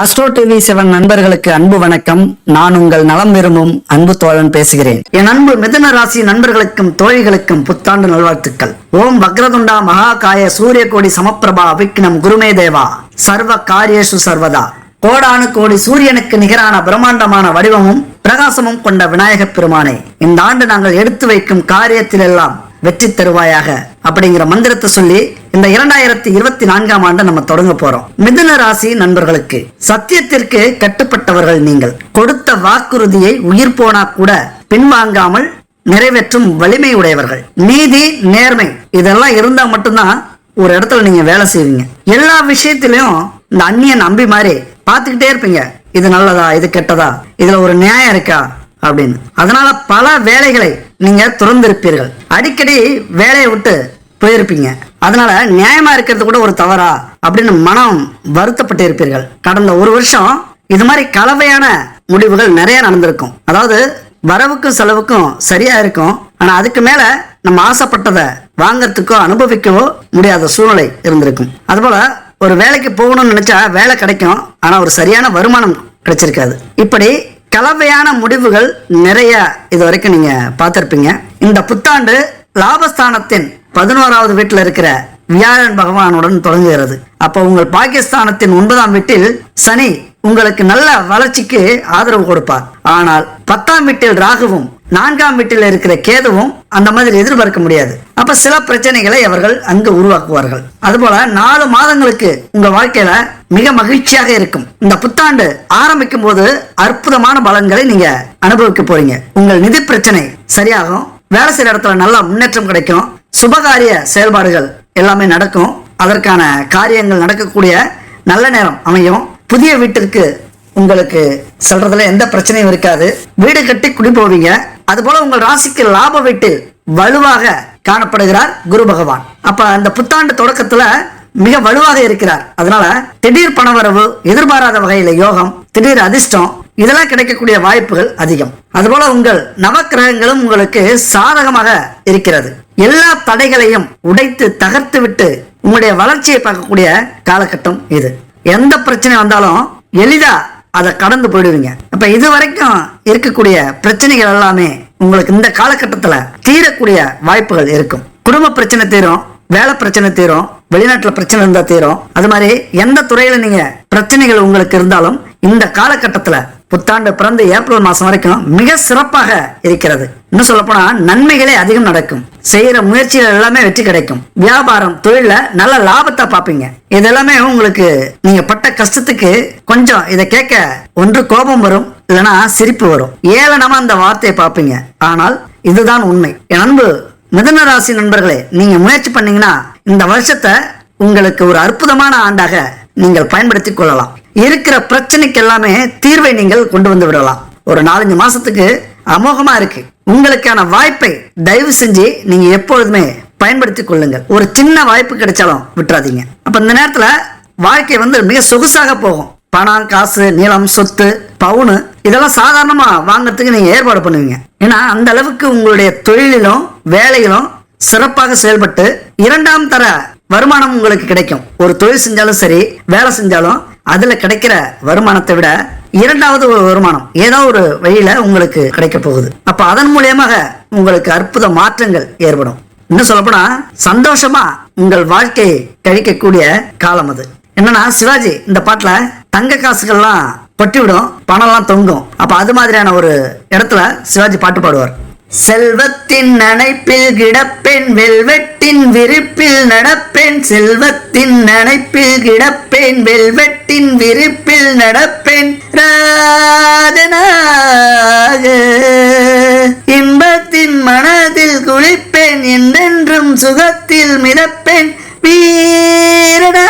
Astro TV seven நண்பர்களுக்கு அன்பு வணக்கம். நான் உங்கள் நலம் விரும்பும் அன்பு தோழன் பேசுகிறேன். என் அன்பு மிதன ராசி நண்பர்களுக்கும் தோழிகளுக்கும் புத்தாண்டு நல்வாழ்த்துக்கள். ஓம் வக்ரதுண்டா மகாகாய சூரிய கோடி சமப்பிரபா விக்னம் குருமே தேவா. சர்வ காரியேஷு சர்வதா. கோடானு கோடி சூரியனுக்கு நிகரான பிரம்மாண்டமான வடிவமும் பிரகாசமும் கொண்ட விநாயகப் பெருமானே. இந்த ஆண்டு நாங்கள் எடுத்து வைக்கும் காரியத்திலெல்லாம் வெற்றி தருவாயாக அப்படிங்கிற மந்திரத்தை சொல்லி இந்த இரண்டாயிரத்தி இருபத்தி நான்காம் ஆண்டு நம்ம தொடங்க போறோம். மிதுன ராசி நண்பர்களுக்கு சத்தியத்திற்கு கட்டுப்பட்டவர்கள் நீங்கள். கொடுத்த வாக்குறுதியை உயிர் போனா கூட பின்வாங்காமல் நிறைவேற்றும் வலிமை உடையவர்கள். நீதி நேர்மை இதெல்லாம் இருந்தா மட்டும்தான் ஒரு இடத்துல நீங்க வேலை செய்வீங்க. எல்லா விஷயத்திலையும் இந்த அந்நியன் நம்பி மாதிரி பார்த்துக்கிட்டே இருப்பீங்க. இது நல்லதா? இது கெட்டதா? இதுல ஒரு நியாயம் இருக்கா? அப்படின்னு. அதனால பல வேலைகளை நீங்க துறந்திருப்பீர்கள். அடிக்கடி வேலையை விட்டு போயிருப்பீங்க. அதனால நியாயமா இருக்கிறது கூட ஒரு தவறா அப்படின்னு மனம் வருத்தப்பட்டு இருப்பீர்கள். கடந்த ஒரு வருஷம் இது மாதிரி கலவையான முடிவுகள் நிறைய நடந்திருக்கும். அதாவது வரவுக்கும் செலவுக்கும் சரியா இருக்கும். ஆனா அதுக்கு மேல நம்ம ஆசைப்பட்டதை வாங்கறதுக்கோ அனுபவிக்கவோ முடியாத சூழ்நிலை இருந்திருக்கும். அதுபோல ஒரு வேலைக்கு போகணும்னு நினைச்சா வேலை கிடைக்கும். ஆனா ஒரு சரியான வருமானம் கிடைச்சிருக்காது. இப்படி கலவையான முடிவுகள் நிறைய இது வரைக்கும் நீங்க பார்த்திருப்பீங்க. இந்த புத்தாண்டு லாபஸ்தானத்தின் பதினோராவது வீட்டில் இருக்கிற வியாழன் பகவானுடன் தொடங்குகிறது. அப்போ உங்கள் பாகிஸ்தானத்தின் ஒன்பதாம் வீட்டில் சனி உங்களுக்கு நல்ல வளர்ச்சிக்கு ஆதரவு கொடுப்பார். ஆனால் பத்தாம் வீட்டில் ராகுவும் நான்காம் வீட்டில் இருக்கிற கேதுவும் அந்த மாதிரி எதிர்பார்க்க முடியாது. அப்ப சில பிரச்சனைகளை அவர்கள் அங்கு உருவாக்குவார்கள். அதுபோல நாலு மாதங்களுக்கு உங்க வாழ்க்கையில மிக மகிழ்ச்சியாக இருக்கும். இந்த புத்தாண்டு ஆரம்பிக்கும் போது அற்புதமான பலன்களை நீங்க அனுபவிக்க போறீங்க. உங்கள் நிதி பிரச்சனை சரியாகும். வேலை செய்யற இடத்துல நல்ல முன்னேற்றம் கிடைக்கும். சுபகாரிய செயல்பாடுகள் எல்லாமே நடக்கும். அதற்கான காரியங்கள் நடக்கக்கூடிய நல்ல நேரம் அமையும். புதிய வீட்டிற்கு உங்களுக்கு சொல்றதுல எந்த பிரச்சனையும் இருக்காது. வீடு கட்டி குடி போவீங்க. அதுபோல உங்கள் ராசிக்கு லாப வெட்டு வலுவாக காணப்படுகிறார் குரு பகவான். அப்ப அந்த புத்தாண்டு தொடக்கத்துல மிக வலுவாக இருக்கிறார். அதனால திடீர் பணவரவு எதிர்பாராத வகையில யோகம் திடீர் அதிர்ஷ்டம் இதெல்லாம் கிடைக்கக்கூடிய வாய்ப்புகள் அதிகம். அதுபோல உங்கள் நவக்கிரகங்களும் உங்களுக்கு சாதகமாக இருக்கிறது. எல்லா தடைகளையும் உடைத்து தகர்த்து விட்டு உங்களுடைய வளர்ச்சியை பார்க்கக்கூடிய காலகட்டம் இது. எந்த பிரச்சனை வந்தாலும் எளிதா அதை கடந்து போயிடுவீங்க. அப்ப இது வரைக்கும் இருக்கக்கூடிய பிரச்சனைகள் எல்லாமே உங்களுக்கு இந்த காலகட்டத்தில் தீரக்கூடிய வாய்ப்புகள் இருக்கும். குடும்ப பிரச்சனை தீரும் வேலை பிரச்சனை தீரும் வெளிநாட்டுல பிரச்சனை இருந்தா தீரும். அது மாதிரி எந்த துறையில நீங்க பிரச்சனைகள் உங்களுக்கு இருந்தாலும் இந்த காலகட்டத்தில் புத்தாண்டு பிறந்த ஏப்ரல் மாசம் வரைக்கும் மிக சிறப்பாக இருக்கிறது. இன்னும் சொல்ல போனா நன்மைகளே அதிகம் நடக்கும். செய்யற முயற்சிகள் எல்லாமே வெற்றி கிடைக்கும். வியாபாரம் தொழில நல்ல லாபத்தை பாப்பீங்க. இது எல்லாமே உங்களுக்கு நீங்க பட்ட கஷ்டத்துக்கு கொஞ்சம் இதை கேட்க ஒன்று கோபம் வரும் இல்லைன்னா சிரிப்பு வரும். ஏளனமா அந்த வார்த்தையை பார்ப்பீங்க ஆனால் இதுதான் உண்மை. என் அன்பு மிதன ராசி நண்பர்களே நீங்க முயற்சி பண்ணீங்கன்னா இந்த வருஷத்தை உங்களுக்கு ஒரு அற்புதமான ஆண்டாக நீங்கள் பயன்படுத்திக் கொள்ளலாம். இருக்கிற பிரச்சனைக்கு எல்லாமே தீர்வை நீங்கள் கொண்டு வந்து விடலாம். ஒரு நாலஞ்சு மாசத்துக்கு அமோகமா இருக்கு. உங்களுக்கான வாய்ப்பை தயவு செஞ்சு நீங்க எப்பொழுதுமே பயன்படுத்தி கொள்ளுங்கள். ஒரு சின்ன வாய்ப்பு கிடைச்சாலும் விட்டுறாதீங்க. அப்ப இந்த நேரத்துல வாழ்க்கை வந்து மிக சொகுசாக போகும். பணம் காசு நிலம் சொத்து பவுனு இதெல்லாம் சாதாரணமா வாங்கறதுக்கு நீங்க ஏற்பாடு பண்ணுவீங்க. ஏன்னா அந்த அளவுக்கு உங்களுடைய தொழிலிலும் வேலையிலும் சிறப்பாக செயல்பட்டு இரண்டாம் தர வருமானம் உங்களுக்கு கிடைக்கும். ஒரு தொழில் செஞ்சாலும் சரி வேலை செஞ்சாலும் அதுல கிடைக்கிற வருமானத்தை விட இரண்டாவது ஒரு வருமானம் ஏதோ ஒரு வழியில உங்களுக்கு கிடைக்க போகுது. அப்ப அதன் மூலியமாக உங்களுக்கு அற்புத மாற்றங்கள் ஏற்படும். இன்னும் சொல்லப்போனா சந்தோஷமா உங்கள் வாழ்க்கையை கழிக்கக்கூடிய காலம் அது. என்னன்னா சிவாஜி இந்த பாட்டுல தங்க காசுகள்லாம் கொட்டி விடும் பணம்லாம் தொங்கும். அப்ப அது மாதிரியான ஒரு இடத்துல சிவாஜி பாட்டு பாடுவார். செல்வத்தின் நனைப்பில் கிடப்பேன் வெல்வெட்டின் விருப்பில் நடப்பேன். செல்வத்தின் நனைப்பில் கிடப்பேன் வெல்வெட்டின் விரிப்பில் நடப்பேன். ராதனாக இன்பத்தின் மனதில் குளிப்பேன் என்றென்றும் சுகத்தில் மிதப்பேன். வீரனாக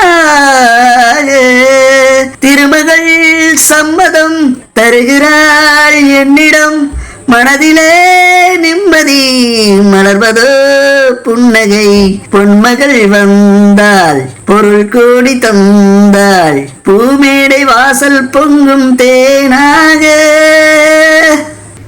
திருமகள் சம்மதம் தருகிறாள் என்னிடம். மனதிலே நிம்மதி மலர்வதோ புன்னகை. பொன்மகள் வந்தாள் பொருள் கோடி தந்தாள் பூமேடை வாசல் பொங்கும் தேனாக.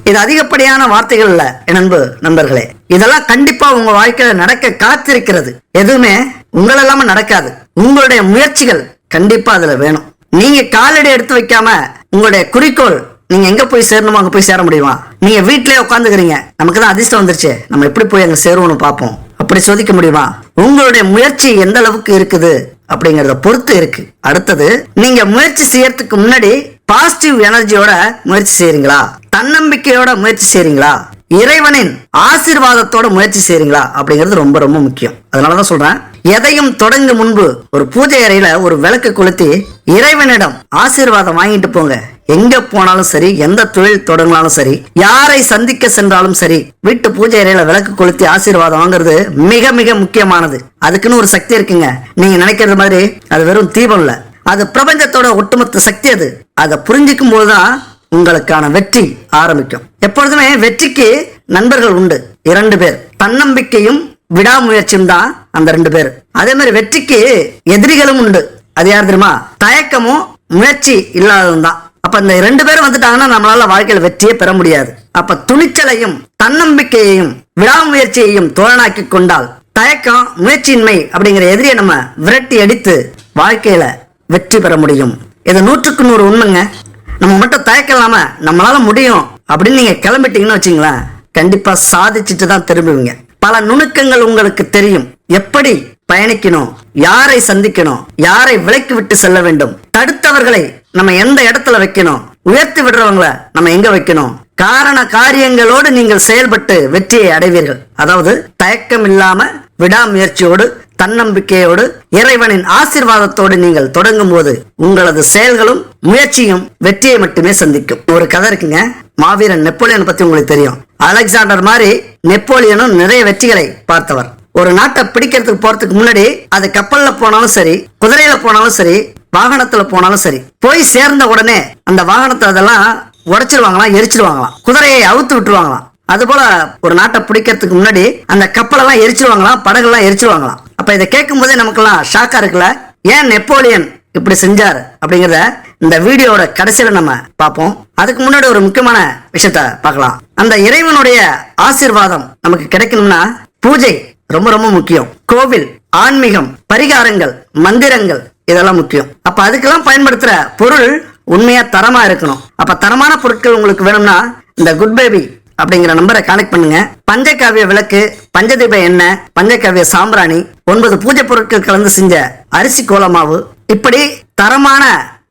இது அதிகப்படியான வார்த்தைகள் இல்ல என் நண்பர்களே. இதெல்லாம் கண்டிப்பா உங்க வாழ்க்கையில நடக்க காத்திருக்கிறது. எதுவுமே உங்களெல்லாம நடக்காது. உங்களுடைய முயற்சிகள் கண்டிப்பா அதுல வேணும். நீங்க காலடி எடுத்து வைக்காம உங்களுடைய குறிக்கோள் நீங்க எங்க போய் சேரணுமோ அங்க போய் சேர முடியுமா? நீங்க வீட்டிலேயே உட்காந்துக்கிறீங்க. நமக்கு தான் அதிர்ஷ்டம் வந்துருச்சு. நம்ம எப்படி போய் அங்க சேருவோம்னு பார்ப்போம். அப்படி சோதிக்க முடியுமா? உங்களுடைய முயற்சி எந்த அளவுக்கு இருக்குது அப்படிங்கறத பொறுத்து இருக்கு. அடுத்தது நீங்க முயற்சி செய்யறதுக்கு முன்னாடி பாசிட்டிவ் எனர்ஜியோட முயற்சி செய்யறீங்களா தன்னம்பிக்கையோட முயற்சி செய்யறீங்களா இறைவனின் ஆசீர்வாதத்தோட முயற்சி செய்யறீங்களா அப்படிங்கிறது ரொம்ப ரொம்ப முக்கியம். அதனாலதான் சொல்றேன். எதையும் தொடங்க முன்பு ஒரு பூஜை அறையில ஒரு விளக்கு கொளுத்தி இறைவனிடம் ஆசீர்வாதம் வாங்கிட்டு போங்க. எங்க போனாலும் சரி எந்த தொழில் தொடங்கினாலும் சரி யாரை சந்திக்க சென்றாலும் சரி வீட்டு பூஜை அறையில விளக்கு கொளுத்தி ஆசீர்வாதம் வாங்குறது மிக மிக முக்கியமானது. அதுக்குன்னு ஒரு சக்தி இருக்குங்க. நீங்க நினைக்கிறது மாதிரி அது வெறும் தீபம் இல்ல. அது பிரபஞ்சத்தோட ஒட்டுமொத்த சக்தி அது. அதை புரிஞ்சிக்கும் போதுதான் உங்களுக்கான வெற்றி ஆரம்பிக்கும். எப்பொழுதுமே வெற்றிக்கு நண்பர்கள் உண்டு. இரண்டு பேர். தன்னம்பிக்கையும் விடாமுயற்சியும் தான் அந்த ரெண்டு பேர். அதே மாதிரி வெற்றிக்கு எதிரிகளும் உண்டு. அது யார் தெரியுமா? தயக்கமும் முயற்சி இல்லாததும் தான். அப்ப இந்த ரெண்டு பேரும் வந்துட்டாங்கன்னா நம்மளால வாழ்க்கையில வெற்றியே பெற முடியாது. அப்ப துணிச்சலையும் தன்னம்பிக்கையையும் விடாமுயற்சியையும் தோழனாக்கி கொண்டால் தயக்கம் முயற்சியின்மை அப்படிங்கிற எதிரியை நம்ம விரட்டி அடித்து வாழ்க்கையில வெற்றி பெற முடியும். இது நூற்றுக்கு நூறு உண்மைங்க. நம்ம மட்டும் தயக்கம் இல்லாம நம்மளால முடியும் அப்படின்னு நீங்க கிளம்பிட்டீங்கன்னு வச்சுங்களேன் கண்டிப்பா சாதிச்சுட்டு தான் திரும்புவீங்க. பல நுணுக்கங்கள் உங்களுக்கு தெரியும். எப்படி பயணிக்கணும் யாரை சந்திக்கணும் யாரை விலக்கி விட்டு செல்ல வேண்டும் தடுத்தவர்களை நம்ம எந்த இடத்துல வைக்கணும்? உயர்த்தி விடுறவங்களை நம்ம எங்க வைக்கணும்? காரண காரியங்களோடு நீங்கள் செயல்பட்டு வெற்றியை அடைவீர்கள். அதாவது தயக்கம் இல்லாம விடாமுயற்சியோடு தன்னம்பிக்கையோடு இறைவனின் ஆசிர்வாதத்தோடு நீங்கள் தொடங்கும் போது உங்களது செயல்களும் முயற்சியும் வெற்றியை மட்டுமே சந்திக்கும். ஒரு கதை இருக்குங்க. மாவீரன் நெப்போலியன் பத்தி உங்களுக்கு தெரியும். அலெக்சாண்டர் மாதிரி நெப்போலியனும் நிறைய வெற்றிகளை பார்த்தவர். ஒரு நாட்டை பிடிக்கிறதுக்கு போறதுக்கு முன்னாடி அது கப்பல்ல போனாலும் சரி குதிரையில போனாலும் சரி வாகனத்துல போனாலும் சரி போய் சேர்ந்த உடனே அந்த வாகனத்தை அதெல்லாம் உடைச்சிருவாங்களாம் எரிச்சிருவாங்களாம் குதிரையை அவுத்து விட்டுருவாங்களாம். அது போல ஒரு நாட்டை பிடிக்கிறதுக்கு முன்னாடி அந்த கப்பலெல்லாம் எரிச்சிருவாங்களாம் படகுலாம் எரிச்சிருவாங்களாம். அப்ப இதை கேட்கும் போதே நமக்கெல்லாம் ஷாக்கா இருக்குல்ல? ஏன் நெப்போலியன் இப்படி செஞ்சார் அப்படிங்கறத இந்த வீடியோட கடைசியில நம்ம பார்ப்போம். அதுக்கு முன்னாடி ஒரு முக்கியமான விஷயத்த பார்க்கலாம். அந்த இறைவனுடைய ஆசீர்வாதம் நமக்கு கிடைக்கணும்னா பூஜை ரொம்ப ரொம்ப முக்கியம். கோவில் ஆன்மீகம் பரிகாரங்கள் மந்திரங்கள் இதெல்லாம் முக்கியம். அப்ப அதுக்கெல்லாம் பயன்படுத்துற பொருள் உண்மையா தரமா இருக்கணும். அப்ப தரமான பொருட்கள் உங்களுக்கு வேணும்னா இந்த குட் பேபி அப்படிங்கிற நம்பரை கனெக்ட் பண்ணுங்க. பஞ்சகாவிய விளக்கு பஞ்சதீப எண்ணெய் பஞ்சகாவிய சாம்பிராணி ஒன்பது பூஜை பொருட்கள் கலந்து செஞ்ச அரிசி கோலமாவு இப்படி தரமான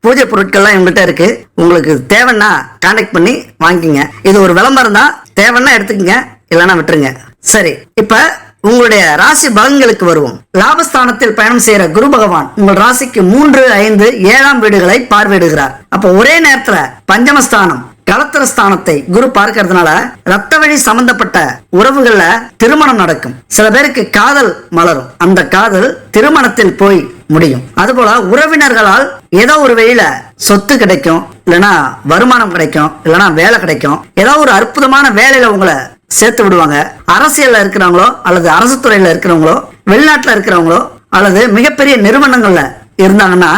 பூஜை பொருட்கள்லாம் எங்கள்கிட்ட இருக்கு. உங்களுக்கு தேவைன்னா கான்டாக்ட் பண்ணி வாங்கிக்கங்க. இது ஒரு விளம்பரம் தான். தேவைன்னா எடுத்துக்கங்க. இல்லைன்னா விட்டுருங்க. சரி இப்போ உங்களுடைய ராசி பலன்களுக்கு வருவோம். லாபஸ்தானத்தில் பயணம் செய்யற குரு பகவான் உங்கள் ராசிக்கு மூன்று ஐந்து ஏழாம் வீடுகளை பார்வையிடுகிறார். அப்ப ஒரே நேரத்துல பஞ்சமஸ்தானம் கலத்திர ஸ்தானத்தை குரு பார்க்கறதுனால ரத்த வழி சம்பந்தப்பட்ட உறவுகள்ல திருமணம் நடக்கும். சில பேருக்கு காதல் மலரும். அந்த காதல் திருமணத்தில் போய் முடியும். அதுபோல உறவினர்களால் ஏதோ ஒரு வழியில சொத்து கிடைக்கும் இல்லைன்னா வருமானம் கிடைக்கும் இல்லைன்னா வேலை கிடைக்கும். ஏதோ ஒரு அற்புதமான வேலையில உங்களை சேர்த்து விடுவாங்க. அரசியல்ல இருக்கிறவங்களோ அல்லது அரசு துறையில இருக்கிறவங்களோ வெளிநாட்டுல இருக்கிறவங்களோ அல்லது மிகப்பெரிய நிறுவனங்கள்ல இருந்தாங்கன்னா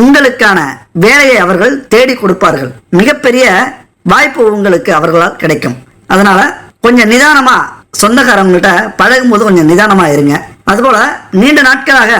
உங்களுக்கான வேலையை அவர்கள் தேடி கொடுப்பார்கள். மிகப்பெரிய வாய்ப்பு உங்களுக்கு அவர்களால் கிடைக்கும். அதனால கொஞ்சம் நிதானமா சொந்தக்காரங்கள்ட்ட பழகும் போது கொஞ்சம் நிதானமா இருங்க. அதுபோல நீண்ட நாட்களாக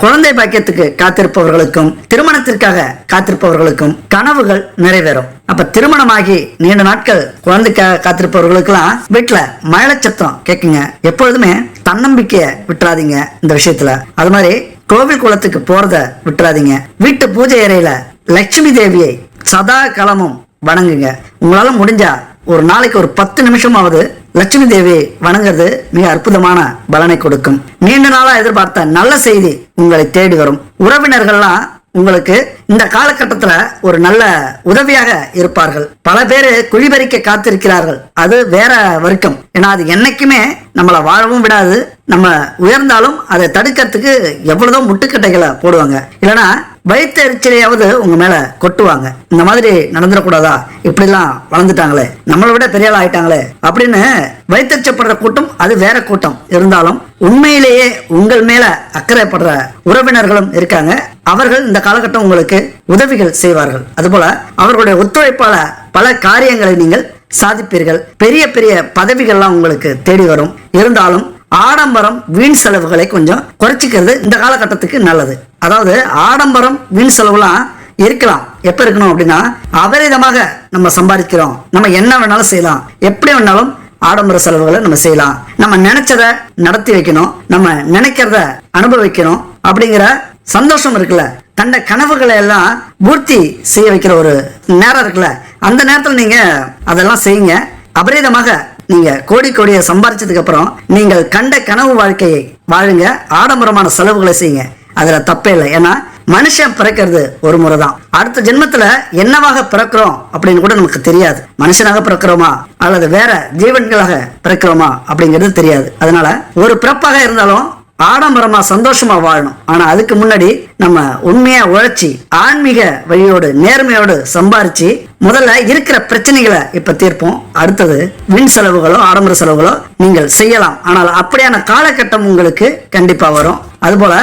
குழந்தை பாக்கியத்துக்கு காத்திருப்பவர்களுக்கும் திருமணத்திற்காக காத்திருப்பவர்களுக்கும் கனவுகள் நிறைவேறும். அப்ப திருமணமாகி நீண்ட நாட்கள் குழந்தைக்காக காத்திருப்பவர்களுக்கெல்லாம் வீட்டுல மழச்சத்தம் கேக்குங்க. எப்பொழுதுமே தன்னம்பிக்கைய விட்டுறாதீங்க இந்த விஷயத்துல. அது மாதிரி கோவில் குளத்துக்கு போறத விட்டுறாதீங்க. வீட்டு பூஜை அறையில லட்சுமி தேவியை சதா காலமும் வணங்குங்க. உங்களால முடிஞ்சா ஒரு நாளைக்கு ஒரு பத்து நிமிஷமாவது லட்சுமி தேவி வணங்குறது மிக அற்புதமான பலனை கொடுக்கும். நீண்ட நாளா எதிர்பார்த்த நல்ல செய்தி உங்களை தேடி வரும். உறவினர்கள்லாம் உங்களுக்கு இந்த காலகட்டத்துல ஒரு நல்ல உதவியாக இருப்பார்கள். பல பேர் குழிபறிக்க காத்திருக்கிறார்கள். அது வேற வர்க்கம். ஏன்னா அது என்னைக்குமே நம்மளை வாழவும் விடாது. நம்ம உயர்ந்தாலும் அதை தடுக்கிறதுக்கு எவ்வளவோ முட்டுக்கட்டைகளை போடுவாங்க. இல்லைன்னா வைத்த எரிச்சலையாவது உங்க மேல கொட்டுவாங்க. இந்த மாதிரி நடந்துடக்கூடாதா? இப்படிலாம் வளர்ந்துட்டாங்களே. நம்மளை விட பெரிய ஆள் ஆயிட்டாங்களே. அப்படின்னு வயிற்றுச்சப்படுற கூட்டம் அது வேற கூட்டம். இருந்தாலும் உண்மையிலேயே உங்கள் மேல அக்கறைப்படுற உறவினர்களும் இருக்காங்க. அவர்கள் இந்த காலகட்டம் உங்களுக்கு உதவிகள் செய்வார்கள். அதுபோல அவர்களுடைய ஒத்துழைப்பால பல காரியங்களை நீங்கள் சாதிப்பீர்கள். பெரிய பெரிய பதவிகள்லாம் உங்களுக்கு தேடி வரும். இருந்தாலும் ஆடம்பரம் வீண் செலவுகளை கொஞ்சம் குறைச்சிக்கிறது இந்த காலகட்டத்துக்கு நல்லது. அதாவது ஆடம்பரம் வீண் செலவுலாம் இருக்கலாம். எப்ப இருக்கணும் அப்படின்னா அபரிதமாக நம்ம சம்பாதிக்கிறோம். நம்ம என்ன வேணாலும் செய்யலாம். எப்படி வேணாலும் ஆடம்பர செலவுகளை நம்ம செய்யலாம். நம்ம நினைச்சத நடத்தி வைக்கணும். நம்ம நினைக்கிறத அனுபவிக்கணும். அப்படிங்கிற சந்தோஷம் இருக்குல்ல. தண்ட கனவுகளை எல்லாம் பூர்த்தி செய்ய வைக்கிற ஒரு நேரம் இருக்குல்ல. அந்த நேரத்தில் நீங்க அதெல்லாம் செய்யுங்க. அபரிதமாக நீங்க கோடி கோடியை சம்பாரிச்சதுக்கு அப்புறம் நீங்கள் கண்ட கனவு வாழ்க்கையை வாழுங்க. ஆடம்பரமான செலவுகளை செய்யுங்க. அதுல தப்பே இல்லை. ஏன்னா மனுஷன் பிறக்கிறது ஒரு முறை தான் அடுத்த ஜென்மத்துல என்னவாக பிறக்கிறோம் அப்படின்னு கூட நமக்கு தெரியாது. மனுஷனாக பிறக்கிறோமா? அல்லது வேற ஜீவன்களாக பிறக்கிறோமா? அப்படிங்கிறது தெரியாது. அதனால ஒரு பிறப்பாக இருந்தாலும் ஆடம்பரமா சந்தோஷமா வாழணும். ஆனா அதுக்கு முன்னாடி நம்ம உண்மையா உழைச்சி ஆன்மீக வழியோடு நேர்மையோடு சம்பாரிச்சு முதல்ல இருக்கிற பிரச்சனைகளை இப்ப தீர்ப்போம். அடுத்தது வீண் செலவுகளோ ஆடம்பர செலவுகளோ நீங்கள் செய்யலாம். ஆனால் அப்படியான காலகட்டம் உங்களுக்கு கண்டிப்பா வரும். அதுபோல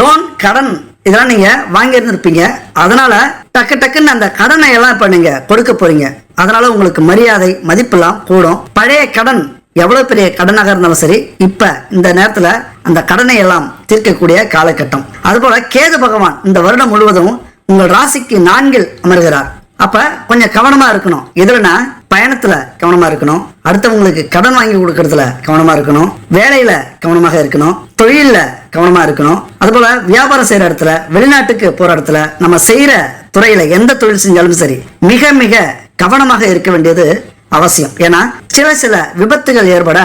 லோன் கடன் இதெல்லாம் நீங்க வாங்கியிருந்திருப்பீங்க. அதனால டக்கு டக்குன்னு அந்த கடனை எல்லாம் இப்ப நீங்க கொடுக்க போறீங்க. அதனால உங்களுக்கு மரியாதை மதிப்பெல்லாம் கூடும். பழைய கடன் எவ்வளவு பெரிய கடனாக இருந்தாலும் சரி இப்ப இந்த நேரத்துல அந்த கடனை எல்லாம் தீர்க்கக்கூடிய காலகட்டம். அதுபோல கேது பகவான் இந்த வருடம் முழுவதும் உங்கள் ராசிக்கு நான்கில் அமர்கிறார். அப்ப கொஞ்சம் கவனமா இருக்கணும். எதுலனா பயணத்துல கவனமா இருக்கணும். அடுத்தவங்களுக்கு கடன் வாங்கி கொடுக்கறதுல கவனமா இருக்கணும். வேலையில கவனமாக இருக்கணும். தொழில்ல கவனமா இருக்கணும். அதுபோல வியாபாரம் செய்யற இடத்துல வெளிநாட்டுக்கு போற இடத்துல நம்ம செய்யற துறையில எந்த தொழில் செஞ்சாலும் சரி மிக மிக கவனமாக இருக்க வேண்டியது அவசியம். ஏன்னா சில சில விபத்துகள் ஏற்பட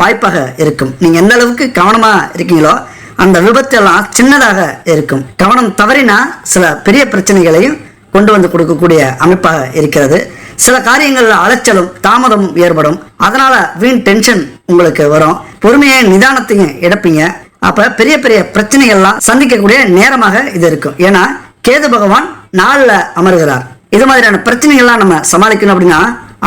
வாய்ப்பாக இருக்கும். நீங்க எந்த அளவுக்கு கவனமா இருக்கீங்களோ அந்த விபத்து எல்லாம் சின்னதாக இருக்கும். கவனம் தவறினா சில பெரிய பிரச்சனைகளையும் கொண்டு வந்து கொடுக்கக்கூடிய அமைப்பாக இருக்கிறது. சில காரியங்கள்ல அலைச்சலும் தாமதமும் ஏற்படும். அதனால வீண் டென்ஷன் உங்களுக்கு வரும். பொறுமையை நிதானத்தையும் எடுப்பீங்க அப்ப பெரிய பெரிய பிரச்சனைகள்லாம் சந்திக்கக்கூடிய நேரமாக இது இருக்கும். ஏன்னா கேது பகவான் நாள்ல அமர்கிறார். இது மாதிரியான பிரச்சனைகள்லாம் நம்ம சமாளிக்கணும் அப்படின்னா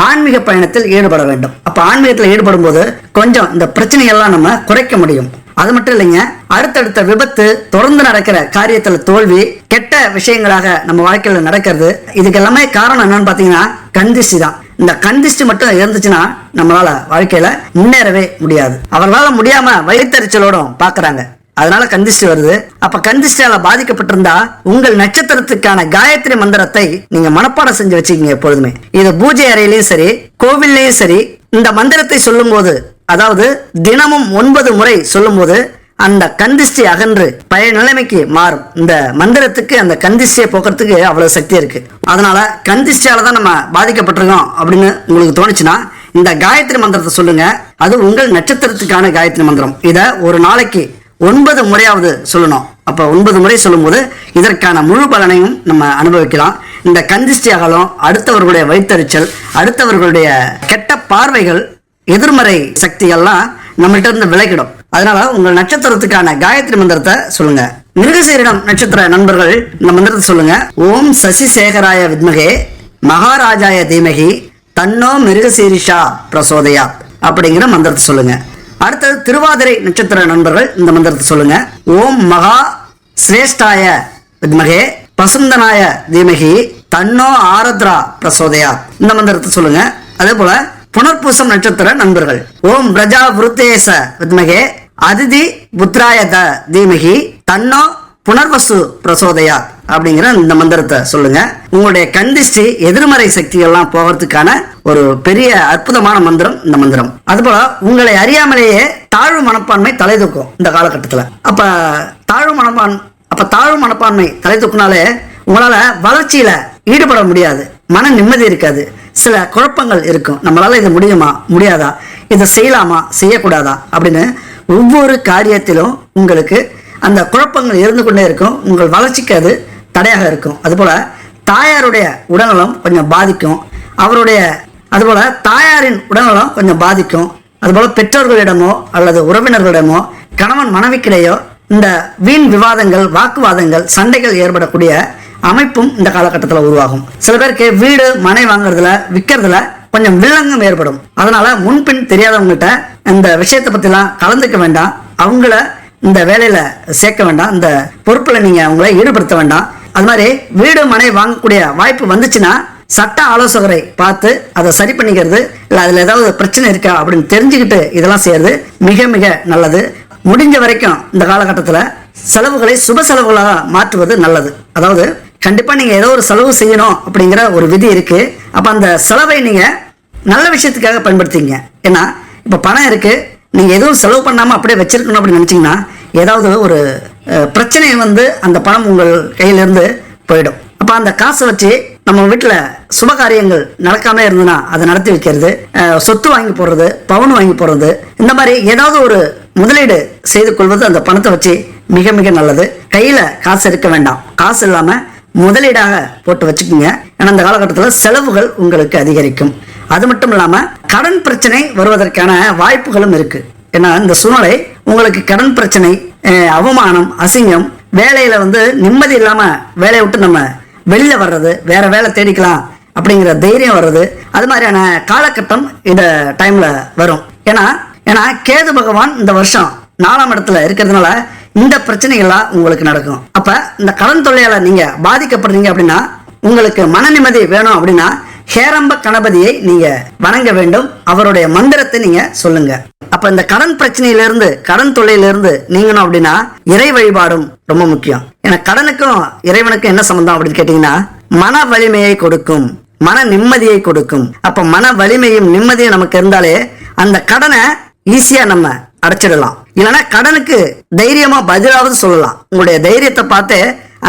ஆன்மீக பயணத்தில் ஈடுபட வேண்டும். அப்ப ஆன்மீகத்தில் ஈடுபடும் போது கொஞ்சம் இந்த பிரச்சனையெல்லாம் நம்ம குறைக்க முடியும். அது மட்டும் இல்லைங்க அடுத்தடுத்த விபத்து தொடர்ந்து நடக்கிற காரியத்துல தோல்வி கெட்ட விஷயங்களாக நம்ம வாழ்க்கையில நடக்கிறது இதுக்கு எல்லாமே காரணம் என்னன்னு பாத்தீங்கன்னா கந்திஷ்டி தான். இந்த கந்திஷ்டி மட்டும் இருந்துச்சுன்னா நம்மளால வாழ்க்கையில முன்னேறவே முடியாது. அவர்களால முடியாம வயிற்றுச்சலோடும் பாக்குறாங்க. அதனால கந்திஷ்டி வருது. அப்ப கந்திஷ்டியால பாதிக்கப்பட்டிருந்தா உங்கள் நட்சத்திரத்துக்கான காயத்ரி மந்திரத்தை நீங்க மனப்பாடம் செஞ்சு வச்சுக்கீங்க எப்பொழுதுமே. இது பூஜை அறையிலயும் சரி கோவில்லையும் சரி இந்த மந்திரத்தை சொல்லும்போது அதாவது தினமும் ஒன்பது முறை சொல்லும்போது அந்த கந்திஷ்டி அகன்று பழைய நிலைமைக்கு மாறும். இந்த மந்திரத்துக்கு அந்த கந்திஷ்டியை போக்குறதுக்கு அவ்வளவு சக்தி இருக்கு. அதனால கந்திஷ்டியால தான் நம்ம பாதிக்கப்பட்டிருக்கோம் அப்படின்னு உங்களுக்கு தோணுச்சுன்னா இந்த காயத்ரி மந்திரத்தை சொல்லுங்க. அது உங்கள் நட்சத்திரத்துக்கான காயத்ரி மந்திரம். இதை ஒரு நாளைக்கு ஒன்பது முறையாவது சொல்லணும். அப்ப ஒன்பது முறை சொல்லும்போது இதற்கான முழு பலனையும் நம்ம அனுபவிக்கலாம். இந்த கந்திஷ்டி அகலம் அடுத்தவர்களுடைய வைத்தறிச்சல் அடுத்தவர்களுடைய கெட்ட பார்வைகள் எதிர்மறை சக்திகள்லாம் நம்மகிட்ட இருந்து விலகிடும். அதனால உங்கள் நட்சத்திரத்துக்கான காயத்ரி மந்திரத்தை சொல்லுங்க. மிருகசீரிடம் நட்சத்திர நண்பர்கள் இந்த மந்திரத்தை சொல்லுங்க. ஓம் சசி சேகராய வித்மகே மகாராஜாய தீமகி தன்னோ மிருகசீரிஷா பிரசோதயா அப்படிங்கிற மந்திரத்தை சொல்லுங்க. அடுத்தது திருவாதிரை நட்சத்திர நண்பர்கள் இந்த மந்திரத்தை சொல்லுங்க. ஓம் மகா சிரேஷ்டாய வித்மகே பசுந்தனாய தீமகி தன்னோ ஆரத்ரா பிரசோதயா. இந்த மந்திரத்தை சொல்லுங்க. அதே போல புனர்பூசம் நட்சத்திர நண்பர்கள் ஓம் பிரஜா விருத்தேச வித்மகே அதிதி புத்ராய த தீமகி தன்னோ புனர்வசு பிரசோதையா அப்படிங்கிற இந்த மந்திரத்தை சொல்லுங்க. உங்களுடைய கண்டிஷ்டி எதிர்மறை சக்திகள்லாம் போகிறதுக்கான ஒரு பெரிய அற்புதமான மந்திரம் இந்த மந்திரம். அதுபோல உங்களை அறியாமலேயே தாழ்வு மனப்பான்மை தலை தூக்கும் இந்த காலகட்டத்தில். அப்ப தாழ்வு மனப்பான் அப்ப தாழ்வு மனப்பான்மை தலை தூக்குனாலே உங்களால வளர்ச்சியில ஈடுபட முடியாது. மன நிம்மதி இருக்காது. சில குழப்பங்கள் இருக்கும். நம்மளால இது முடியுமா? முடியாதா? இதை செய்யலாமா? செய்யக்கூடாதா? அப்படின்னு ஒவ்வொரு காரியத்திலும் உங்களுக்கு அந்த குழப்பங்கள் இருந்து கொண்டே இருக்கும். உங்கள் வளர்ச்சிக்கு அது தடையாக இருக்கும். அதுபோல தாயாருடைய உடல்நலம் கொஞ்சம் பாதிக்கும். அவருடைய அதுபோல தாயாரின் உடல்நலம் கொஞ்சம் பாதிக்கும். அதுபோல் பெற்றோர்களிடமோ அல்லது உறவினர்களிடமோ கணவன் மனைவிக்கிடையோ இந்த வீண் விவாதங்கள் வாக்குவாதங்கள் சண்டைகள் ஏற்படக்கூடிய அமைப்பும் இந்த காலகட்டத்தில் உருவாகும். சில பேருக்கு வீடு மனை வாங்குறதுல விற்கிறதுல கொஞ்சம் வில்லங்கம் ஏற்படும். அதனால முன்பின் தெரியாதவங்ககிட்ட இந்த விஷயத்தை பற்றிலாம் கலந்துக்க வேண்டாம். அவங்கள இந்த வேலையில சேர்க்க வேண்டாம். இந்த பொறுப்புல நீங்க அவங்களை ஈடுபடுத்த வேண்டாம். அது மாதிரி வீடு மனை வாங்கக்கூடிய வாய்ப்பு வந்துச்சுன்னா சட்ட ஆலோசகரை பார்த்து அதை சரி பண்ணிக்கிறது இல்லை அதில் ஏதாவது பிரச்சனை இருக்கா அப்படின்னு தெரிஞ்சுக்கிட்டு இதெல்லாம் செய்யறது மிக மிக நல்லது. முடிஞ்ச வரைக்கும் இந்த காலகட்டத்தில் செலவுகளை சுப செலவுகளாக மாற்றுவது நல்லது. அதாவது கண்டிப்பா நீங்க ஏதோ ஒரு செலவு செய்யணும் அப்படிங்கிற ஒரு விதி இருக்கு. அப்ப அந்த செலவை நீங்க நல்ல விஷயத்துக்காக பயன்படுத்திங்க ஏன்னா இப்ப பணம் இருக்கு நீங்கள் எதுவும் செலவு பண்ணாம அப்படியே வச்சிருக்கணும் அப்படின்னு நினச்சிங்கன்னா ஏதாவது ஒரு பிரச்சனை வந்து அந்த பணம் உங்கள் கையிலேருந்து போயிடும். அப்போ அந்த காசை வச்சு நம்ம வீட்டில் சுப காரியங்கள் நடக்காம இருந்ததுன்னா அதை நடத்தி வைக்கிறது சொத்து வாங்கி போடுறது பவுன் வாங்கி போடுறது இந்த மாதிரி ஏதாவது ஒரு முதலீடு செய்து கொள்வது அந்த பணத்தை வச்சு மிக மிக நல்லது. கையில் காசு இருக்க வேண்டாம். காசு இல்லாமல் முதலீடாக போட்டு வச்சுக்கோங்க. ஏன்னா அந்த காலகட்டத்தில் செலவுகள் உங்களுக்கு அதிகரிக்கும். அது மட்டும் இல்லாம கடன் பிரச்சனை வருவதற்கான வாய்ப்புகளும் இருக்கு. ஏன்னா இந்த சூழ்நிலை உங்களுக்கு கடன் பிரச்சனை அவமானம் அசிங்கம் வேலையில வந்து நிம்மதி இல்லாம வேலையை விட்டு நம்ம வெளியில வர்றது வேற வேலை தேடிக்கலாம் அப்படிங்கிற தைரியம் வர்றது அது மாதிரியான காலகட்டம் இந்த டைம்ல வரும். ஏன்னா ஏன்னா கேது பகவான் இந்த வருஷம் நாலாம் இடத்துல இருக்கிறதுனால இந்த பிரச்சனைகள்லாம் உங்களுக்கு நடக்கும். அப்ப இந்த கடன் தொல்லையால நீங்க பாதிக்கப்படுறீங்க அப்படின்னா உங்களுக்கு மன நிம்மதி வேணும் அப்படின்னா ஹேரம்ப கணபதியை நீங்க வணங்க வேண்டும். அவருடைய மந்திரத்தை நீங்க சொல்லுங்க. அப்ப இந்த கடன் பிரச்சனையிலிருந்து கடன் தொல்லையிலிருந்து நீங்கணும் அப்படின்னா இறை வழிபாடும் ரொம்ப முக்கியம். ஏன்னா கடனுக்கும் இறைவனுக்கும் என்ன சம்பந்தம் அப்படின்னு கேட்டீங்கன்னா மன வலிமையை கொடுக்கும் மன நிம்மதியை கொடுக்கும். அப்ப மன வலிமையும் நிம்மதியும் நமக்கு இருந்தாலே அந்த கடனை ஈஸியா நம்ம அடைச்சிடலாம். இல்லைன்னா கடனுக்கு தைரியமா பதிலாவது சொல்லலாம். உங்களுடைய தைரியத்தை பார்த்து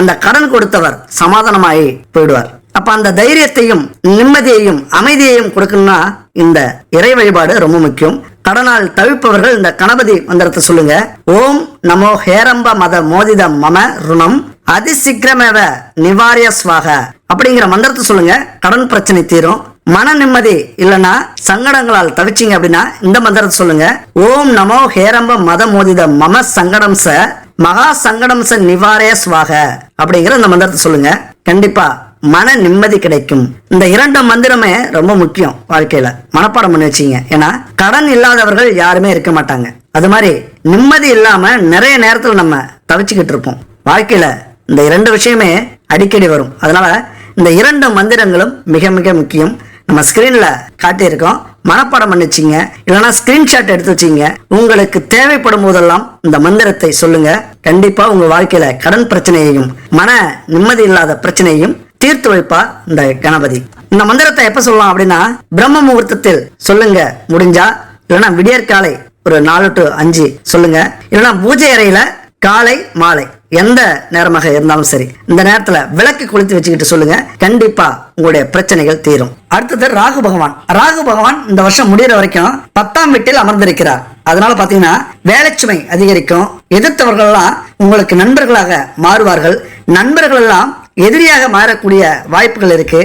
அந்த கடன் கொடுத்தவர் சமாதானமாகி போயிடுவார். அப்ப அந்த தைரியத்தையும் நிம்மதியையும் அமைதியையும் கொடுக்கணும்னா இந்த இறை வழிபாடு ரொம்ப முக்கியம். கடனால் தவிப்பவர்கள் இந்த கணபதி மந்திரத்தை சொல்லுங்க. ஓம் நமோ ஹேரம்ப மத மோதித மம ருணம் அதிசீக்கிரமேவ நிவாரிய ஸ்வாக அப்படிங்கிற மந்திரத்தை சொல்லுங்க. கடன் பிரச்சனை தீரும். மன நிம்மதி இல்லைன்னா சங்கடங்களால் தவிச்சீங்க அப்படின்னா இந்த மந்திரத்தை சொல்லுங்க. ஓம் நமோ ஹேரம்ப மத மோதித மம சங்கடம் ச மகா சங்கடம் ச நிவாரய ஸ்வாக அப்படிங்கிற இந்த மந்திரத்தை சொல்லுங்க. கண்டிப்பா மன நிம்மதி கிடைக்கும். இந்த இரண்டு மந்திரமே ரொம்ப முக்கியம் வாழ்க்கையில. மனப்பாடம் பண்ணி வச்சீங்க ஏன்னா கடன் இல்லாதவர்கள் யாருமே இருக்க மாட்டாங்க. அது மாதிரி நிம்மதி இல்லாம நிறைய நேரத்துல நம்ம தவிச்சுக்கிட்டு இருப்போம். வாழ்க்கையில இந்த இரண்டு விஷயமே அடிக்கடி வரும். அதனால இந்த இரண்டு மந்திரங்களும் மிக மிக முக்கியம். நம்ம ஸ்கிரீன்ல காட்டியிருக்கோம். மனப்பாடம் பண்ணி வச்சிங்க இல்லைன்னா ஸ்கிரீன்ஷாட் எடுத்து வச்சிங்க உங்களுக்கு தேவைப்படும் போதெல்லாம் இந்த மந்திரத்தை சொல்லுங்க. கண்டிப்பா உங்க வாழ்க்கையில கடன் பிரச்சனையையும் மன நிம்மதி இல்லாத பிரச்சனையையும் தீர்த்து வைப்பா இந்த கணபதி. இந்த மந்திரத்தை எப்ப சொல்லலாம் அப்படின்னா பிரம்ம முகூர்த்தத்தில் சொல்லுங்க முடிஞ்சா. இல்லைன்னா விடியற்காலை ஒரு நாலு டு அஞ்சு சொல்லுங்க. இல்லைன்னா பூஜை அறையில காலை மாலை எந்த நேரமாக இருந்தாலும் சரி இந்த நேரத்துல விளக்கு குளித்து வச்சுக்கிட்டு சொல்லுங்க. கண்டிப்பா உங்களுடைய பிரச்சனைகள் தீரும். அடுத்தது ராகு பகவான். ராகு பகவான் இந்த வருஷம் முடிகிற வரைக்கும் பத்தாம் வீட்டில் அமர்ந்திருக்கிறார். அதனால பாத்தீங்கன்னா வேலைச்சுமை அதிகரிக்கும். எதிர்த்தவர்கள்லாம் உங்களுக்கு நண்பர்களாக மாறுவார்கள். நண்பர்கள் எல்லாம் எதிரியாக மாறக்கூடிய வாய்ப்புகள் இருக்கு.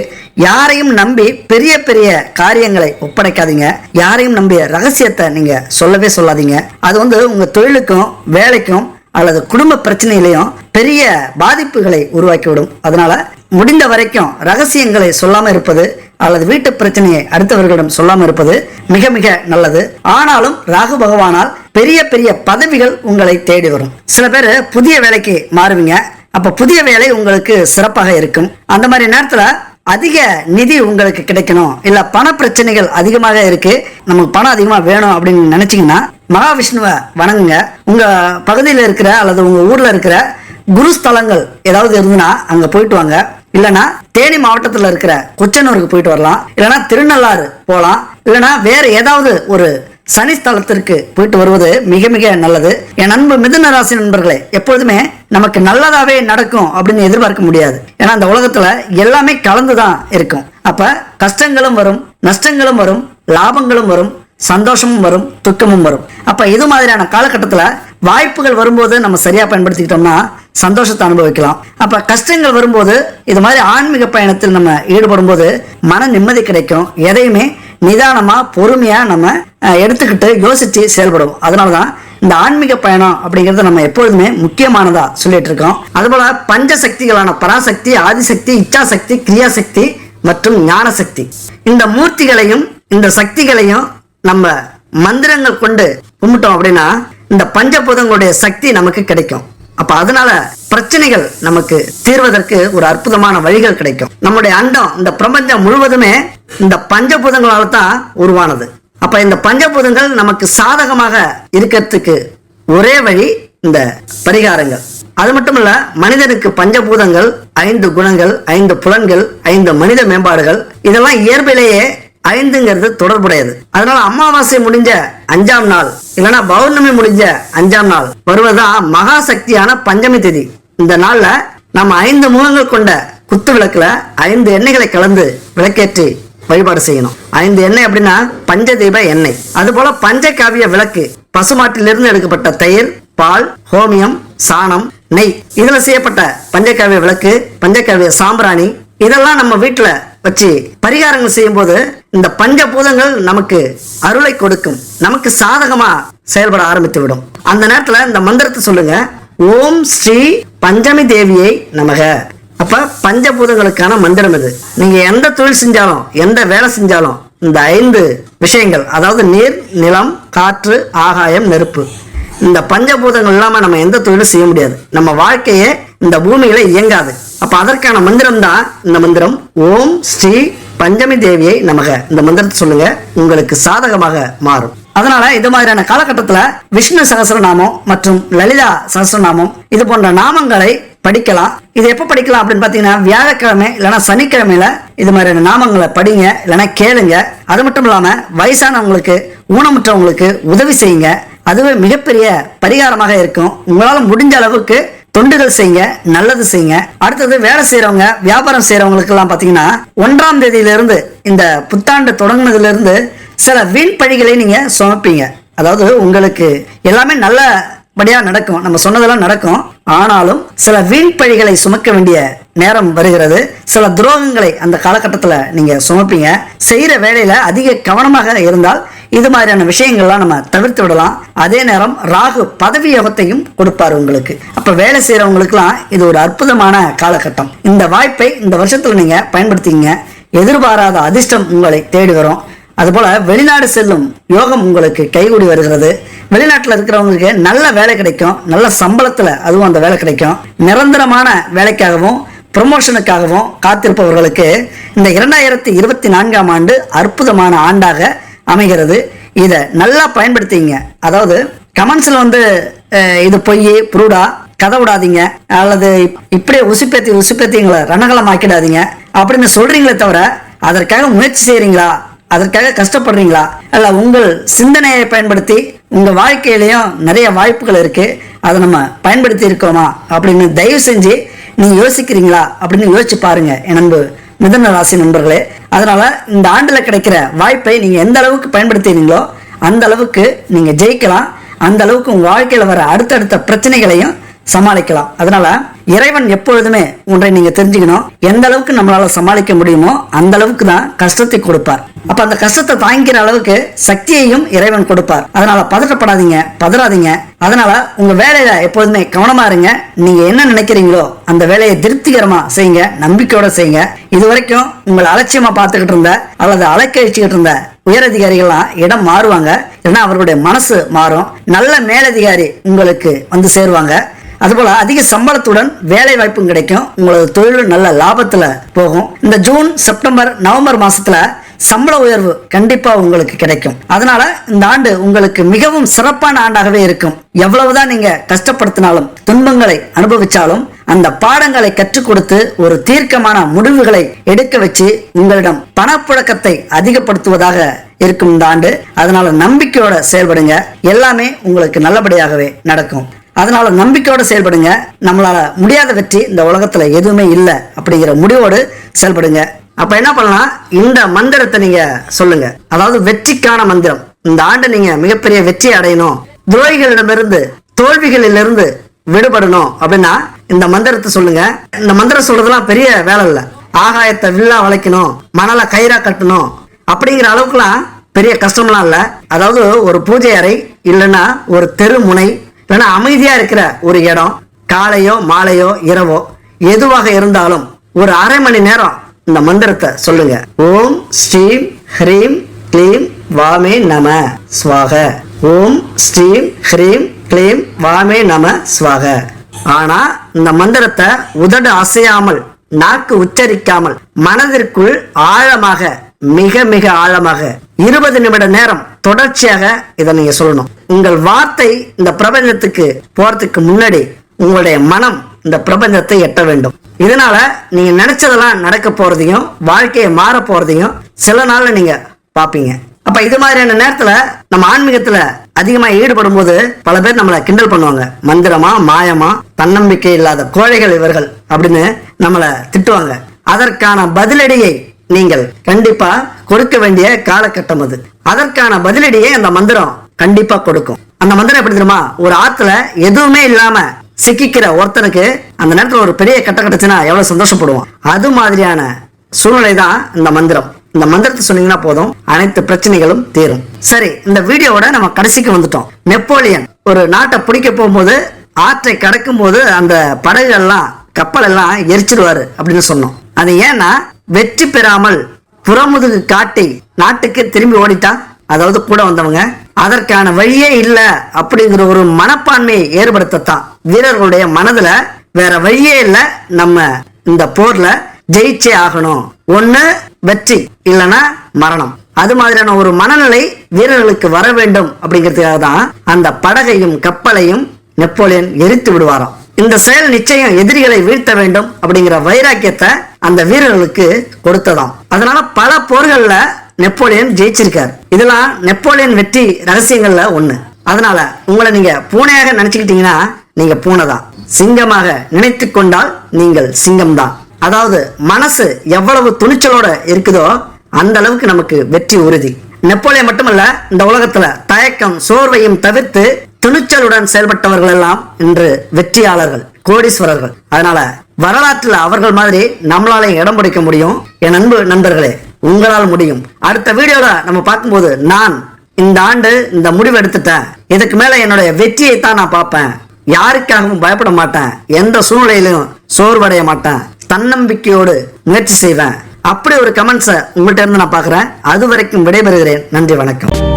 யாரையும் நம்பி பெரிய பெரிய காரியங்களை ஒப்படைக்காதீங்க. யாரையும் நம்பிய ரகசியத்தை நீங்க சொல்லவே சொல்லாதீங்க. அது வந்து உங்க தொழிலுக்கும் வேலைக்கும் அல்லது குடும்ப பிரச்சனையிலையும் பெரிய பாதிப்புகளை உருவாக்கிவிடும். அதனால முடிந்த வரைக்கும் ரகசியங்களை சொல்லாம இருப்பது அல்லது வீட்டு பிரச்சனையை அடுத்தவர்களிடம் சொல்லாம இருப்பது மிக மிக நல்லது. ஆனாலும் ராகு பகவானால் பெரிய பெரிய பதவிகள் உங்களை தேடி வரும். சில பேர் புதிய வேலைக்கு மாறுவீங்க. அப்ப புதிய வேலை உங்களுக்கு சிறப்பாக இருக்கும். அந்த மாதிரி நேரத்துல அதிக நிதி உங்களுக்கு கிடைக்கணும். இல்ல பண பிரச்சனைகள் அதிகமாக இருக்கு. நமக்கு பணம் அதிகமா வேணும் அப்படின்னு நினைச்சீங்கன்னா மகாவிஷ்ணுவை வணங்குங்க. உங்க பகுதியில் இருக்கிற அல்லது உங்க ஊர்ல இருக்கிற குரு ஸ்தலங்கள் ஏதாவது இருந்துன்னா அங்க போயிட்டு வாங்க. இல்லனா தேனி மாவட்டத்தில் இருக்கிற கொச்சனூருக்கு போயிட்டு வரலாம். இல்லனா திருநள்ளாறு போகலாம் இல்லனா வேற ஏதாவது ஒரு சனி ஸ்தலத்திற்கு போயிட்டு வருவது மிக மிக நல்லது. என் அன்பு மிதுன ராசி நண்பர்களே எப்பொழுதுமே நமக்கு நல்லதாவே நடக்கும் அப்படின்னு எதிர்பார்க்க முடியாது. ஏன்னா அந்த உலகத்துல எல்லாமே கலந்துதான் இருக்கும். அப்ப கஷ்டங்களும் வரும் நஷ்டங்களும் வரும் லாபங்களும் வரும் சந்தோஷமும் வரும் துக்கமும் வரும். அப்ப இது மாதிரியான காலகட்டத்துல வாய்ப்புகள் வரும்போது நம்ம சரியா பயன்படுத்திக்கிட்டோம்னா சந்தோஷத்தை அனுபவிக்கலாம். அப்ப கஷ்டங்கள் வரும்போது இது மாதிரி ஆன்மீக பயணத்தில் நம்ம ஈடுபடும் போது மன நிம்மதி கிடைக்கும். எதையுமே நிதானமா பொறுமையா நம்ம எடுத்துக்கிட்டு யோசிச்சு செயல்படுவோம். அதனாலதான் இந்த ஆன்மீக பயணம் அப்படிங்கிறது நம்ம எப்பொழுதுமே முக்கியமானதா சொல்லிட்டு இருக்கோம். அதுபோல பஞ்ச சக்திகளான பராசக்தி ஆதிசக்தி இச்சாசக்தி கிரியாசக்தி மற்றும் ஞான சக்தி இந்த மூர்த்திகளையும் இந்த சக்திகளையும் நம்ம மந்திரங்கள் கொண்டு கும்பிட்டோம் அப்படின்னா இந்த பஞ்சபூதங்களுடைய சக்தி நமக்கு கிடைக்கும். அப்ப அதனால பிரச்சனைகள் நமக்கு தீர்வதற்கு ஒரு அற்புதமான வழிகள் கிடைக்கும். நம்முடைய அண்டம் இந்த பிரபஞ்சம் முழுவதுமே இந்த பஞ்சபூதங்களால தான் உருவானது. அப்ப இந்த பஞ்சபூதங்கள் நமக்கு சாதகமாக இருக்கிறதுக்கு ஒரே வழி இந்த பரிகாரங்கள். அது மட்டும் இல்ல மனிதனுக்கு பஞ்சபூதங்கள் ஐந்து குணங்கள் ஐந்து புலன்கள் ஐந்து மனித மேம்பாடுகள் இதெல்லாம் இயற்பிலேயே ஐந்துங்கிறது தொடர்புடையது. அதனால அமாவாசை முடிஞ்ச அஞ்சாம் நாள் இல்லைன்னா பௌர்ணமி முடிஞ்ச அஞ்சாம் நாள் வருவதா மகா சக்தியான பஞ்சமி திதி. இந்த நாள்ல நம்ம ஐந்து முகங்கள் கொண்ட குத்து விளக்குல ஐந்து எண்ணெய்களை கலந்து விளக்கேற்றி வழிபாடு செய்யணும். ஐந்து எண்ணெய் அப்படின்னா பஞ்சதீப எண்ணெய். அதுபோல பஞ்சகாவிய விளக்கு பசுமாட்டிலிருந்து எடுக்கப்பட்ட தயிர் பால் ஹோமியம் சாணம் நெய். இதுல செய்யப்பட்ட பஞ்சகாவிய விளக்கு பஞ்சகாவிய சாம்பிராணி இதெல்லாம் நம்ம வீட்டுல வச்சு பரிகாரங்கள் செய்யும்போது இந்த பஞ்சபூதங்கள் நமக்கு அருளை கொடுக்கும். நமக்கு சாதகமா செயல்பட ஆரம்பித்து விடும் அந்த நேரத்துல இந்த மந்திரத்தை சொல்லுங்க. ஓம் ஸ்ரீ பஞ்சமி தேவியை நமக. அப்ப பஞ்சபூதங்களுக்கான மந்திரம் இது. நீங்க எந்த தொழில் செஞ்சாலும் எந்த வேலை செஞ்சாலும் இந்த ஐந்து விஷயங்கள் அதாவது நீர் நிலம் காற்று ஆகாயம் நெருப்பு இந்த பஞ்சபூதங்கள் இல்லாம நம்ம எந்த தொழிலும் செய்ய முடியாது. நம்ம வாழ்க்கையை இந்த பூமியில இயங்காது. அப்ப அதற்கான மந்திரம் தான் இந்த மந்திரம். ஓம் ஸ்ரீ பஞ்சமி தேவியை நமக. இந்த மந்திரத்தை சொல்லுங்க உங்களுக்கு சாதகமாக மாறும். அதனால இது மாதிரியான காலகட்டத்துல விஷ்ணு சகஸ்ரநாமம் மற்றும் லலிதா சகஸ்ரநாமம் இது போன்ற நாமங்களை படிக்கலாம். இது எப்ப படிக்கலாம் அப்படின்னு பாத்தீங்கன்னா வியாழக்கிழமை இல்லைன்னா சனிக்கிழமையில இது மாதிரியான நாமங்களை படிங்க இல்லைன்னா கேளுங்க. அது மட்டும் இல்லாம வயசானவங்களுக்கு ஊனமுற்றவங்களுக்கு உதவி செய்யுங்க. அதுவே மிகப்பெரிய பரிகாரமாக இருக்கும். உங்களால் முடிஞ்ச அளவுக்கு தொண்டுகள் செய்யுங்க நல்லது செய்யுங்க. அடுத்தது வேலை செய்யறவங்க வியாபாரம் செய்யறவங்களுக்கு எல்லாம் பாத்தீங்கன்னா ஒன்றாம் தேதியில இருந்து இந்த புத்தாண்டு தொடங்குனதுல இருந்து சில வீண் பழிகளை நீங்க சுமப்பீங்க. அதாவது உங்களுக்கு எல்லாமே நல்லபடியா நடக்கும். நம்ம சொன்னதெல்லாம் நடக்கும். ஆனாலும் சில வீண் பழிகளை சுமக்க வேண்டிய நேரம் வருகிறது. சில துரோகங்களை அந்த காலகட்டத்தில் நீங்க சுமப்பீங்க. செய்யற வேலையில அதிக கவனமாக இருந்தால் இது மாதிரியான விஷயங்கள்லாம் நம்ம தவிர்த்து விடலாம். அதே நேரம் ராகு பதவி யோகத்தையும் கொடுப்பாரு உங்களுக்கு. அப்ப வேலை செய்யறவங்களுக்குலாம் இது ஒரு அற்புதமான காலகட்டம். இந்த வாய்ப்பை இந்த வருஷத்துல நீங்க பயன்படுத்திங்க எதிர்பாராத அதிர்ஷ்டம் உங்களை தேடி வரும். அதுபோல வெளிநாடு செல்லும் யோகம் உங்களுக்கு கைகூடி வருகிறது. வெளிநாட்டில் இருக்கிறவங்களுக்கு நல்ல வேலை கிடைக்கும். நல்ல சம்பளத்துல அதுவும் அந்த வேலை கிடைக்கும். நிரந்தரமான வேலைக்காகவும் ப்ரொமோஷனுக்காகவும் காத்திருப்பவர்களுக்கு இந்த இரண்டாயிரத்தி இருபத்தி நான்காம் ஆண்டு அற்புதமான ஆண்டாக அமைகிறது. இதை நல்லா பயன்படுத்திங்க. அதாவது கமெண்ட்ஸில் வந்து இது பொய் புரூடா கதை விடாதீங்க. அல்லது இப்- இப்படியே உசுப்பேத்தி உசுப்பேத்திங்களை ரணகலம் ஆக்கிடாதீங்க அப்படின்னு சொல்றீங்களே தவிர அதற்காக முயற்சி செய்கிறீங்களா அதற்காக கஷ்டப்படுறீங்களா? அல்ல உங்கள் சிந்தனையை பயன்படுத்தி உங்க வாழ்க்கையிலையும் நிறைய வாய்ப்புகள் இருக்கு. அதை நம்ம பயன்படுத்தி இருக்கோமா? அப்படின்னு தயவு செஞ்சு நீங்கள் யோசிக்கிறீங்களா? அப்படின்னு யோசிச்சு பாருங்க என் அன்பு. மிதன ராசி நண்பர்களே அதனால இந்த ஆண்டுல கிடைக்கிற வாய்ப்பை நீங்க எந்த அளவுக்கு பயன்படுத்துறீங்களோ அந்த அளவுக்கு நீங்க ஜெயிக்கலாம். அந்த அளவுக்கு உங்க வாழ்க்கையில வர அடுத்தடுத்த பிரச்சனைகளையும் சமாளிக்கலாம். அதனால இறைவன் எப்பொழுதுமே ஒன்றை நீங்க தெரிஞ்சுக்கணும். எந்த அளவுக்கு நம்மளால சமாளிக்க முடியுமோ அந்த அளவுக்கு தான் கஷ்டத்தை கொடுப்பார். அப்ப அந்த கஷ்டத்தை தாங்கிக்கிற அளவுக்கு சக்தியையும் இறைவன் கொடுப்பார். அதனால பதட்டப்படாதீங்க பதறாதீங்க. அதனால உங்க வேலையில எப்போதுமே கவனமா இருங்க. நீங்க என்ன நினைக்கிறீங்களோ அந்த வேலையை திருப்திகரமா செய்யுங்க நம்பிக்கையோட செய்யுங்க. இது வரைக்கும் உங்களை அலட்சியமா பார்த்துக்கிட்டு இருந்த அல்லது அலைக்கழிச்சுக்கிட்டு இருந்த உயரதிகாரிகள்லாம் இடம் மாறுவாங்க. ஏன்னா அவர்களுடைய மனசு மாறும். நல்ல மேலதிகாரி உங்களுக்கு வந்து சேருவாங்க. அதுபோல அதிக சம்பளத்துடன் வேலை வாய்ப்பும் கிடைக்கும். உங்களது தொழில் நல்ல லாபத்துல போகும். இந்த ஜூன் செப்டம்பர் நவம்பர் மாசத்துல சம்பள உயர்வு கண்டிப்பா உங்களுக்கு கிடைக்கும். அதனால இந்த ஆண்டு உங்களுக்கு மிகவும் சிறப்பான ஆண்டாகவே இருக்கும். எவ்வளவுதான் நீங்க கஷ்டப்படுத்தினாலும் துன்பங்களை அனுபவிச்சாலும் அந்த பாடங்களை கற்றுக் கொடுத்து ஒரு தீர்க்கமான முடிவுகளை எடுக்க வச்சு உங்களிடம் பணப்புழக்கத்தை அதிகப்படுத்துவதாக இருக்கும் இந்த ஆண்டு. அதனால நம்பிக்கையோட செயல்படுங்க. எல்லாமே உங்களுக்கு நல்லபடியாகவே நடக்கும். அதனால நம்பிக்கையோட செயல்படுங்க. நம்மளால முடியாத வெற்றி இந்த உலகத்துல எதுவுமே இல்லை அப்படிங்கிற முடிவோடு செயல்படுங்க. அப்ப என்ன பண்ணலாம்? இந்த மந்திரத்தை நீங்க சொல்லுங்க. அதாவது வெற்றிக்கான மந்திரம். இந்த ஆண்டு நீங்க மிகப்பெரிய வெற்றி அடையணும். துரோகிகளிடமிருந்து தோல்விகளிலிருந்து விடுபடணும் அப்படின்னா இந்த மந்திரத்தை சொல்லுங்க. இந்த மந்திரம் சொல்றதுலாம் பெரிய வேலை இல்லை. ஆகாயத்தை வில்லா வளைக்கணும். மணலை கயிறா கட்டணும். அப்படிங்கிற அளவுக்குலாம் பெரிய கஷ்டம்லாம் இல்லை. அதாவது ஒரு பூஜை அறை இல்லைன்னா ஒரு தெரு முனை இல்லைன்னா அமைதியா இருக்கிற ஒரு இடம் காலையோ மாலையோ இரவோ எதுவாக இருந்தாலும் ஒரு அரை மணி நேரம் இந்த மந்திரத்தை சொல்லுங்க. ஓம் ஸ்ரீம் ஹ்ரீம் க்ளீம் வாமே நம ஸ்வாக. ஓம் ஸ்ரீம் ஹ்ரீம் க்ளீம் வாமே நம ஸ்வாக. ஆனா இந்த மந்திரத்தை உதடு அசையாமல் நாக்கு உச்சரிக்காமல் மனதிற்குள் ஆழமாக மிக மிக ஆழமாக இருபது நிமிட நேரம் தொடர்ச்சியாக இதை நீங்க சொல்லணும். உங்கள் வார்த்தை இந்த பிரபஞ்சத்துக்கு போறதுக்கு முன்னாடி உங்களுடைய மனம் இந்த பிரபஞ்சத்தை எட்ட வேண்டும். இதனால நீங்க நினைச்சதெல்லாம் நடக்க போறதையும் வாழ்க்கையை மாற போறதையும் சில நாள்ல நீங்க பாப்பீங்க. அப்ப இது மாதிரியான நேரத்துல நம்ம ஆன்மீகத்துல அதிகமா ஈடுபடும் போது பல பேர் நம்மளை கிண்டல் பண்ணுவாங்க. மந்திரமா மாயமா தன்னம்பிக்கை இல்லாத கோழைகள் இவர்கள் அப்படின்னு நம்மளை திட்டுவாங்க. அதற்கான பதிலடியை நீங்கள் கண்டிப்பா கொடுக்க வேண்டிய காலகட்டம் அது. அதற்கான பதிலடியை அந்த மந்திரம் கண்டிப்பா கொடுக்கும். அந்த மந்திரம் எப்படி தெரியுமா? ஒரு ஆத்துல எதுவுமே இல்லாம சிக்கிக்கிற ஒருத்தனுக்கு அந்த நேரத்தில் ஒரு பெரிய கட்ட கட்டச்சுன்னா எவ்வளவு சந்தோஷப்படுவான்? அது மாதிரியான சூழ்நிலை தான் இந்த மந்திரம். இந்த மந்திரத்தை சொன்னீங்கன்னா போதும். அனைத்து பிரச்சனைகளும் தீரும். சரி இந்த வீடியோவோட நம்ம கடைசிக்கு வந்துட்டோம். நெப்போலியன் ஒரு நாட்டை பிடிக்க போகும்போது ஆற்றை கடக்கும் போது அந்த படகுகள்லாம் கப்பல் எல்லாம் எரிச்சிடுவாரு அப்படின்னு சொன்னோம். அது ஏன்னா வெற்றி பெறாமல் புறமுதுகு காட்டி நாட்டுக்கு திரும்பி ஓடிட்டா அதாவது கூட வந்தவங்க அதற்கான வழியே இல்ல அப்படிங்கிற ஒரு மனப்பான்மையை ஏற்படுத்தத்தான். வீரர்களுடைய மனதுல வேற வழியே இல்ல நம்ம இந்த போர்ல ஜெயிச்சே ஆகணும். ஒண்ணு வெற்றி இல்லனா மரணம். அது மாதிரியான ஒரு மனநிலை வீரர்களுக்கு வர வேண்டும் அப்படிங்கிறதுக்காக தான் அந்த படகையும் கப்பலையும் நெப்போலியன் எரித்து விடுவாராம். இந்த செயல் நிச்சயம் எதிரிகளை வீழ்த்த வேண்டும் அப்படிங்கிற வைராக்கியத்தை அந்த வீரர்களுக்கு கொடுத்ததாம். அதனால பல போர்கள்ல நெப்போலியன் ஜெயிச்சிருக்கார். இதெல்லாம் நெப்போலியன் வெற்றி ரகசியங்கள்ல ஒண்ணு. அதனால உங்களை நீங்க பூனையாக நினைச்சுக்கிட்டீங்கன்னா நீங்க பூனை தான். சிங்கமாக நினைத்து கொண்டால் நீங்கள் சிங்கம் தான். அதாவது மனசு எவ்வளவு துணிச்சலோட இருக்குதோ அந்த அளவுக்கு நமக்கு வெற்றி உறுதி. நெப்போலியன் மட்டுமல்ல இந்த உலகத்துல தயக்கம் சோர்வையும் தவிர்த்து துணிச்சலுடன் செயல்பட்டவர்கள் எல்லாம் இன்று வெற்றியாளர்கள் கோடீஸ்வரர்கள். அதனால வரலாற்றில் அவர்கள் மாதிரி நம்மளால இடம் பிடிக்க முடியும். என் அன்பு நண்பர்களே உங்களால் முடியும். அடுத்த வீடியோல நம்ம பார்க்கும்போது நான் இந்த ஆண்டு இந்த முடிவு எடுத்துட்டேன். இதுக்கு மேல என்னுடைய வெற்றியை தான் நான் பார்ப்பேன். யாருக்காகவும் பயப்பட மாட்டேன். எந்த சூழ்நிலையிலும் சோர்வடைய மாட்டேன். தன்னம்பிக்கையோடு முயற்சி செய்வேன். அப்படி ஒரு கமெண்ட்ஸை உங்கள்கிட்ட இருந்து நான் பார்க்குறேன். அது வரைக்கும் விடைபெறுகிறேன். நன்றி வணக்கம்.